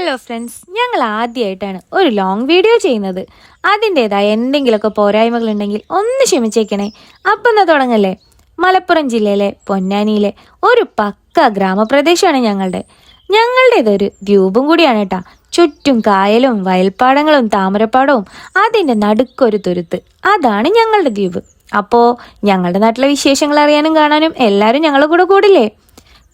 Hello friends ഞങ്ങൾ ആദ്യമായിട്ടാണ് ഒരു ലോങ് വീഡിയോ ചെയ്യുന്നത്. അതിന്റെതായ എന്തെങ്കിലുമൊക്കെ പോരായ്മകൾ ഉണ്ടെങ്കിൽ ഒന്ന് ക്ഷമിച്ചേക്കണേ. അപ്പം എന്നാൽ തുടങ്ങല്ലേ? മലപ്പുറം ജില്ലയിലെ പൊന്നാനിയിലെ ഒരു പക്ക ഗ്രാമപ്രദേശമാണ് ഞങ്ങളുടെ. ഞങ്ങളുടെ ഇതൊരു ദ്വീപും കൂടിയാണ് കേട്ടാ. ചുറ്റും കായലും വയൽപ്പാടങ്ങളും താമരപ്പാടവും അതിന്റെ നടുക്കൊരു തുരുത്ത്. അതാണ് ഞങ്ങളുടെ ദ്വീപ്. അപ്പോൾ ഞങ്ങളുടെ നാട്ടിലെ വിശേഷങ്ങൾ അറിയാനും കാണാനും എല്ലാവരും ഞങ്ങളുടെ കൂടെ കൂടില്ലേ?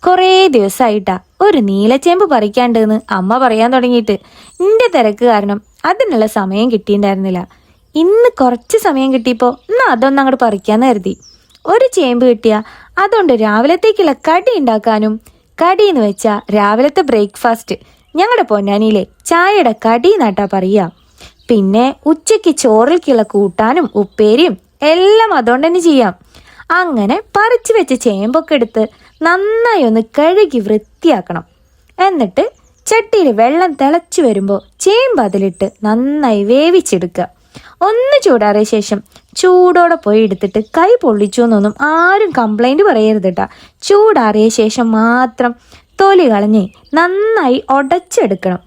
കുറേ ദിവസമായിട്ടാ ഒരു നീലച്ചേമ്പ് പറിക്കാണ്ടെന്ന് അമ്മ പറയാൻ തുടങ്ങിയിട്ട് എന്റെ തിരക്ക് കാരണം അതിനുള്ള സമയം കിട്ടിയിട്ടുണ്ടായിരുന്നില്ല ഇന്ന് കുറച്ച് സമയം കിട്ടിയപ്പോൾ ഇന്ന് അതൊന്നും അങ്ങോട്ട് പറിക്കാന്ന് കരുതി. ഒരു ചേമ്പ് കിട്ടിയ അതുകൊണ്ട് രാവിലത്തേക്കുള്ള കടി ഉണ്ടാക്കാനും കടി എന്ന് വെച്ചാൽ രാവിലത്തെ ബ്രേക്ക്ഫാസ്റ്റ് ഞങ്ങളുടെ പൊന്നാനിയിലെ ചായയുടെ കടി നാട്ടാ പറയുക പിന്നെ ഉച്ചയ്ക്ക് ചോറിലേക്കുള്ള കൂട്ടാനും ഉപ്പേരിയും എല്ലാം അതുകൊണ്ട് തന്നെ ചെയ്യാം. അങ്ങനെ പറിച്ചു വെച്ച ചേമ്പൊക്കെ എടുത്ത് നന്നായി ഒന്ന് കഴുകി വൃത്തിയാക്കണം. എന്നിട്ട് ചട്ടിയിൽ വെള്ളം തിളച്ചു വരുമ്പോൾ ചേമ്പ് അതിലിട്ട് നന്നായി വേവിച്ചെടുക്കുക. ഒന്ന് ചൂടാറിയ ശേഷം ചൂടോടെ പോയി എടുത്തിട്ട് കൈ പൊള്ളിച്ചു എന്നൊന്നും ആരും കംപ്ലൈന്റ് പറയരുത് കേട്ടാ ചൂടാറിയ ശേഷം മാത്രം തൊലി കളഞ്ഞ് നന്നായി ഉടച്ചെടുക്കണം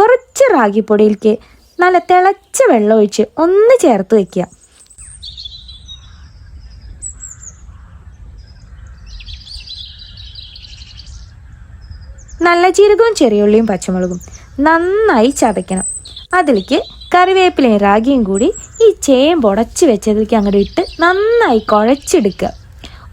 കുറച്ച് റാഗിപ്പൊടിയിലേക്ക് നല്ല തിളച്ച വെള്ളം ഒഴിച്ച് ഒന്ന് ചേർത്ത് വെക്കുക. നല്ല ജീരകവും ചെറിയുള്ളിയും പച്ചമുളകും നന്നായി ചതയ്ക്കണം. അതിലേക്ക് കറിവേപ്പിലയും റാഗിയും കൂടി ഈ ചേമ്പ് ഉടച്ച് വെച്ചതിലേക്ക് അങ്ങോട്ട് ഇട്ട് നന്നായി കുഴച്ചെടുക്കുക.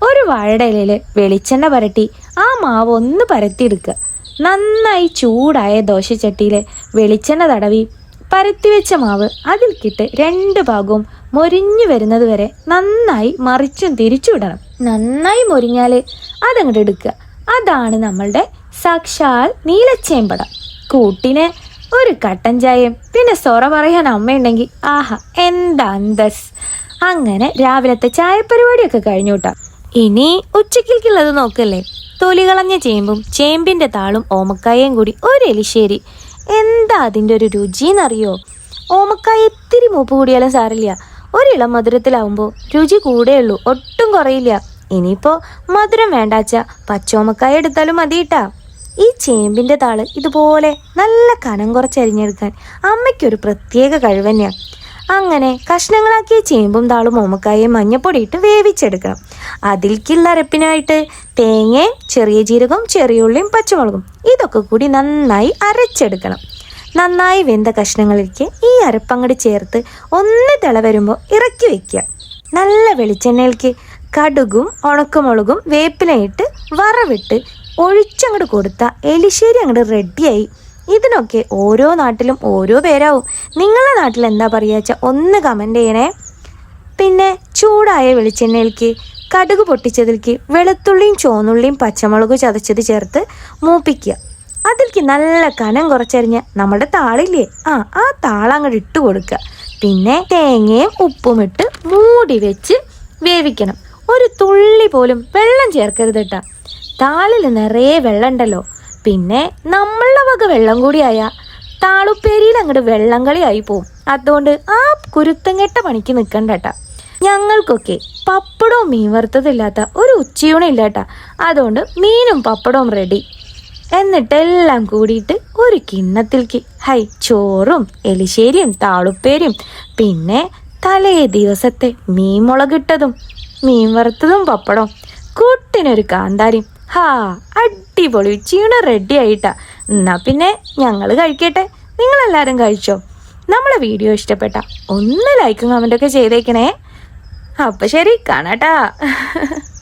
ഒരു വാഴയുടെ ഇലയിൽ വെളിച്ചെണ്ണ പരട്ടി ആ മാവ് ഒന്ന് പരത്തിയെടുക്കുക. നന്നായി ചൂടായ ദോശച്ചട്ടിയിൽ വെളിച്ചെണ്ണ തടവി പരത്തി വെച്ച മാവ് അതിൽക്കിട്ട് രണ്ട് ഭാഗവും മൊരിഞ്ഞു വരുന്നത് വരെ നന്നായി മറിച്ചും തിരിച്ചു ഇടണം. നന്നായി മൊരിഞ്ഞാൽ അതങ്ങോട്ട് എടുക്കുക. അതാണ് നമ്മളുടെ സാക്ഷാൽ നീലച്ചേമ്പട. കൂട്ടിന് ഒരു കട്ടൻ ചായയും പിന്നെ സൊറ പറയാൻ അമ്മയുണ്ടെങ്കിൽ ആഹാ എന്താ അന്തസ്. അങ്ങനെ രാവിലത്തെ ചായപരിപാടിയൊക്കെ കഴിഞ്ഞു കഴിഞ്ഞൂട്ടാ. ഇനി ഉച്ചക്കിൽക്കുള്ളത് നോക്കല്ലേ? തൊലി കളഞ്ഞ ചേമ്പും ചേമ്പിന്റെ താളും ഓമക്കായയും കൂടി ഒരു എലിശ്ശേരി. എന്താ അതിന്റെ ഒരു രുചി എന്നറിയോ ഓമക്കായ ഇത്തിരി മൂപ്പ് കൂടിയാലും ഒരു ഇളം മധുരത്തിലാവുമ്പോൾ രുചി കൂടെയുള്ളൂ ഒട്ടും കുറയില്ല. ഇനിയിപ്പോ മധുരം വേണ്ടാച്ച പച്ചോമക്കായ എടുത്താലും മതിയിട്ടാ ഈ ചേമ്പിന്റെ താൾ ഇതുപോലെ നല്ല കനം കുറച്ചരിഞ്ഞെടുക്കാൻ അമ്മയ്ക്കൊരു പ്രത്യേക കഴിവ് തന്നെയാണ് അങ്ങനെ കഷ്ണങ്ങളാക്കിയ ചേമ്പും താളും ഓമക്കായയും മഞ്ഞപ്പൊടി ഇട്ട് വേവിച്ചെടുക്കണം. അതിൽക്കുള്ള അരപ്പിനായിട്ട് തേങ്ങയും ചെറിയ ജീരകവും ചെറിയുള്ളിയും പച്ചമുളകും ഇതൊക്കെ കൂടി നന്നായി അരച്ചെടുക്കണം. നന്നായി വെന്ത കഷ്ണങ്ങളിലേക്ക് ഈ അരപ്പങ്ങട് ചേർത്ത് ഒന്ന് തിള വരുമ്പോൾ ഇറക്കി വയ്ക്കുക നല്ല വെളിച്ചെണ്ണയിലേക്ക് കടുകും ഉണക്കമുളകും വേപ്പിലയിട്ട് വറവിട്ട് ഒഴിച്ചങ്ങോട്ട് കൊടുത്ത എലിശ്ശേരി അങ്ങോട്ട് റെഡിയായി ഇതിനൊക്കെ ഓരോ നാട്ടിലും ഓരോ പേരാവും. നിങ്ങളുടെ നാട്ടിൽ എന്താ പറയുക ഒന്ന് കമന്റ് ചെയ്യണേ. പിന്നെ ചൂടായ വെളിച്ചെണ്ണയിലേക്ക് കടുക് പൊട്ടിച്ചതിലേക്ക് വെളുത്തുള്ളിയും ചോന്നുള്ളിയും പച്ചമുളകും ചതച്ചത് ചേർത്ത് മൂപ്പിക്കുക. അതിലേക്ക് നല്ല കനം കുറച്ചരിഞ്ഞ് നമ്മുടെ താളില്ലേ? ആ ആ താളങ്ങോട്ട് ഇട്ട് കൊടുക്കുക. പിന്നെ തേങ്ങയും ഉപ്പും ഇട്ട് മൂടി വെച്ച് വേവിക്കണം. ഒരു തുള്ളി പോലും വെള്ളം ചേർക്കരുത് കേട്ടാ താളിൽ നിറയെ വെള്ളം ഉണ്ടല്ലോ പിന്നെ നമ്മളുടെ വക വെള്ളം കൂടിയായ താളുപ്പേരിയിൽ അങ്ങോട്ട് വെള്ളം കളിയായി പോവും. അതുകൊണ്ട് ആ കുരുത്തങ്കെട്ട പണിക്ക് നിൽക്കണ്ട ഞങ്ങൾക്കൊക്കെ പപ്പടവും മീൻ വറുത്തതില്ലാത്ത ഒരു ഉച്ചയൂണ കേട്ടാ അതുകൊണ്ട് മീനും പപ്പടവും റെഡി എന്നിട്ട് എല്ലാം കൂടിയിട്ട് ഒരു കിണ്ണത്തിൽക്ക്. ഹൈ ചോറും എലിശ്ശേരിയും താളുപ്പേരിയും. പിന്നെ തലേ ദിവസത്തെ മീൻ മുളകിട്ടതും മീൻ വറുത്തതും പപ്പടവും. കൂട്ടിനൊരു കാന്താരിയും. ഹാ അടിപൊളി ഉച്ചയൂണ് റെഡി ആയിട്ടാ. എന്നാ പിന്നെ ഞങ്ങൾ കഴിക്കട്ടെ. നിങ്ങളെല്ലാവരും കഴിച്ചോ? നമ്മളെ വീഡിയോ ഇഷ്ടപ്പെട്ട ഒന്ന് ലൈക്കും കമന്റൊക്കെ ചെയ്തേക്കണേ. അപ്പം ശരി കാണാട്ടാ.